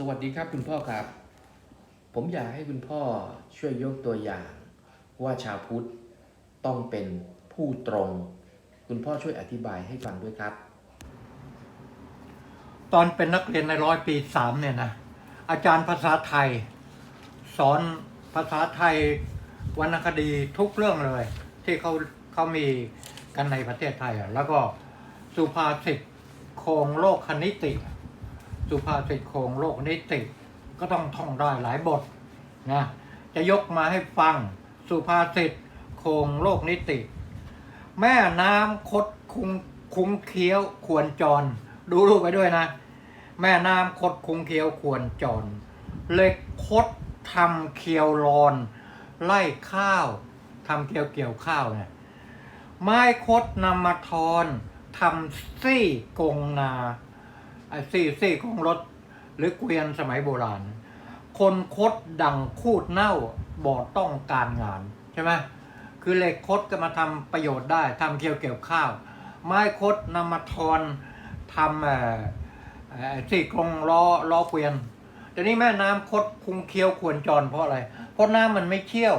สวัสดีครับคุณพ่อครับ ผมอยากให้คุณพ่อช่วยยกตัวอย่างว่าชาวพุทธต้องเป็นผู้ตรง คุณพ่อช่วยอธิบายให้ฟังด้วยครับ ตอนเป็นนักเรียนในร้อยปีสามเนี่ยนะอาจารย์ภาษาไทย สอนภาษาไทยวรรณคดีทุกเรื่องเลย ที่เขาเขามีกันในประเทศไทยอะแล้วก็สุภาษิตโครงโลกคณิติ สุภาษิตโครงโลกนิติก็ต้องท่องได้หลายบทนะจะยกมาให้ฟังสุภาษิตโครงโลกนิติ แม่น้ำคดคุงคุ้งเคี้ยวควรจร ดูรูปไปด้วยนะ แม่น้ำคดคุงเคี้ยวควรจรเหล็กคดทำเคียวรอน ไล่ข้าวทำเกี่ยวเกี่ยวข้าวเนี่ยไม้คดนำมาทอนทำซี่กงนา ซี่ซี่ของรถ หรือเกวียนสมัยโบราณ คนคดดังคูดเน่าบอดต้องการงานใช่ไหมคือเหล็กคดก็มาทำประโยชน์ได้ทำเกี่ยวเกี่ยวข้าว ไม้คดนำมาทอนทำเอ่อเอ่อซี่โครงล้อล้อเกวียนแต่นี้แม่น้ำคดคุงเคี้ยวควรจรเพราะอะไร เพราะน้ำมันไม่เชี่ยว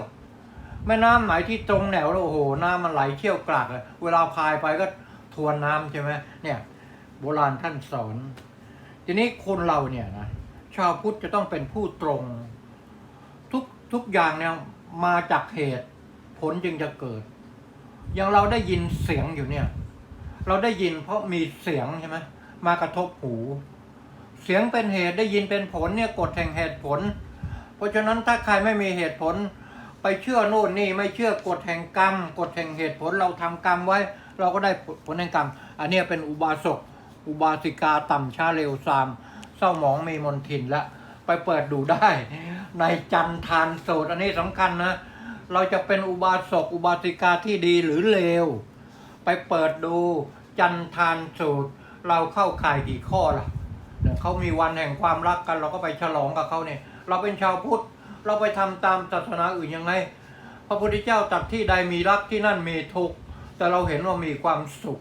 แม่น้ำไหนที่ตรงแนวแล้วโอ้โห น้ำมันไหลเชี่ยวกรากเลยเวลาพายไปก็ทวนน้ำใช่ไหมเนี่ย โบราณท่านสอน ทีนี้คนเราเนี่ยนะชาวพุทธจะต้องเป็นผู้ตรง ทุกทุกอย่างเนี่ยมาจากเหตุผลจึงจะเกิด อย่างเราได้ยินเสียงอยู่เนี่ย เราได้ยินเพราะมีเสียงใช่ไหมมากระทบหู เสียงเป็นเหตุได้ยินเป็นผลเนี่ยกฎแห่งเหตุผล เพราะฉะนั้นถ้าใครไม่มีเหตุผล ไปเชื่อโน่นนี่ไม่เชื่อกฎแห่งกรรมกฎแห่งเหตุผลเราทำกรรมไว้ เราก็ได้ผลแห่งกรรม อันนี้เป็นอุบาสก อุบาสิกาต่ำช้าเร็วซาม เศร้าหมองมีมนทินละ ไปเปิดดูได้ ในจันทานโสตอันนี้สำคัญนะ เราจะเป็นอุบาสกอุบาสิกาที่ดีหรือเลว ไปเปิดดูจันทานสูตร เราเข้าข่ายกี่ข้อล่ะเนี่ยเขามีวันแห่งความรักกัน เราก็ไปฉลองกับเขาเนี่ย เราเป็นชาวพุทธเราไปทำตามศาสนาอื่นยังไง พระพุทธเจ้าตรัสที่ใดมีรักที่นั่นมีทุกข์แต่เราเห็นว่ามีความสุข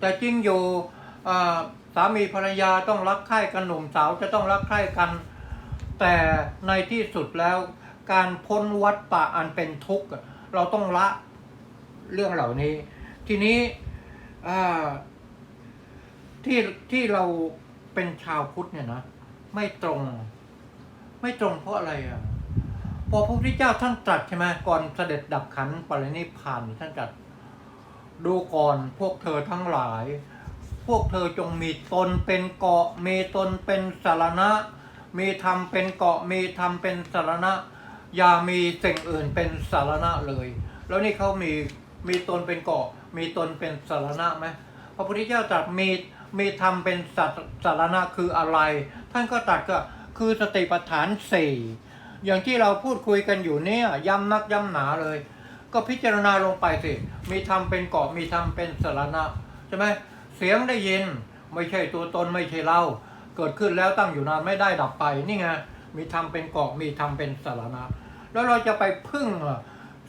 แต่จริงอยู่อ่า สามีภรรยาต้องรักใคร่กันหนุ่มสาวจะต้องรักใคร่กัน แต่ในที่สุดแล้วการพ้นวัฏฏะอันเป็นทุกข์เราต้องละเรื่องเหล่านี้ ทีนี้ที่ที่เราเป็นชาวพุทธเนี่ยนะไม่ตรง ไม่ตรงเพราะอะไรอะพอพระพุทธเจ้าท่านตรัสใช่ไหมก่อนเสด็จดับขันปรินิพพานท่านตรัสดูก่อนพวกเธอทั้งหลาย พวกเธอจงมีตนเป็นเกาะมีตนเป็นสารณะ มีธรรมเป็นเกาะมีธรรมเป็นสารณะ อย่ามีสิ่งอื่นเป็นสารณะเลย แล้วนี่เขามีมีตนเป็นเกาะ มีตนเป็นสารณะไหมพระพุทธเจ้าตรัสมีมีธรรมเป็นสัสารณะคืออะไร ท่านก็ตรัสก็คือสติปัฏฐานสี่อย่างที่เราพูดคุยกันอยู่เนี่ยย้ำนักย้ำหนาเลย ก็พิจารณาลงไปสิมีธรรมเป็นเกาะมีธรรมเป็นสารณะใช่ไหม สียงได้ยิน ไม่ใช่ตัวตนไม่ใช่เรา เกิดขึ้นแล้วตั้งอยู่นานไม่ได้ดับไปนี่ไงมีธรรมเป็นเกาะมีธรรมเป็นสารณะ แล้วเราจะไปพึ่ง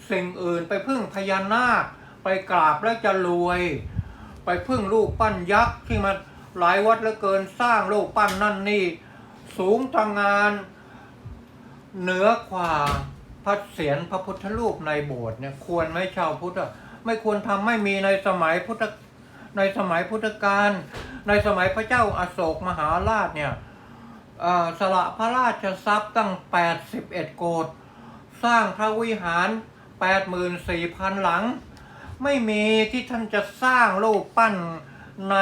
สิ่งอื่นไปพึ่งพญานาค ไปกราบแล้วจะรวย ไปพึ่งรูปปั้นยักษ์ที่มันหลายวัดเหลือเกินสร้างรูปปั้นนั่นนี่ สูงตางาน เหนือกว่าพระเศียรพระพุทธรูปในโบสถ์เนี่ยควรไหมชาวพุทธไม่ควรทำไม่มีในสมัยพุทธ ในสมัยพุทธกาลในสมัยพระเจ้าอาโศกมหาราชเนี่ยอ่อสละพระราชทรัพย์ตั้ง 81 โกดสร้างพระวิหาร 84,000 หลัง ไม่มีที่ท่านจะสร้างรูปปั้นใน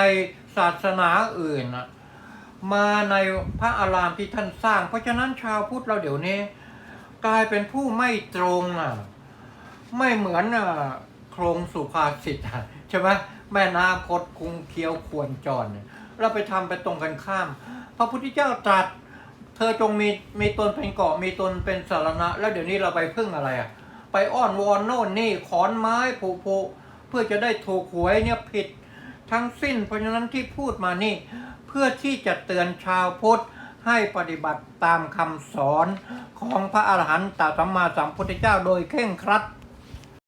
ศาสนาอื่น มาในพระอารามที่ท่านสร้าง เพราะฉะนั้นชาวพุทธเราเดี๋ยวนี้ กลายเป็นผู้ไม่ตรงอะไม่เหมือนอะโครงสุภาษิตอะ ใช่ไหมแม่น้ำคดคุงเคี้ยวควรจรเนี่ยเราไปทำไปตรงกันข้าม พระพุทธเจ้าตรัส เธอจงมีมีตนเป็นเกาะมีตนเป็นสารณะ แล้วเดี๋ยวนี้เราไปพึ่งอะไรอะ ไปอ้อนวอนโน่นนี่ขอนไม้ผูกเพื่อจะได้ถูกหวยเนี่ยผิดทั้งสิ้น เพราะฉะนั้นที่พูดมานี่ เพื่อที่จะเตือนชาวพุทธให้ปฏิบัติตามคำสอนของพระอาหารหันตสัมมาสัมพุทธเจ้าโดยเคร่งครัด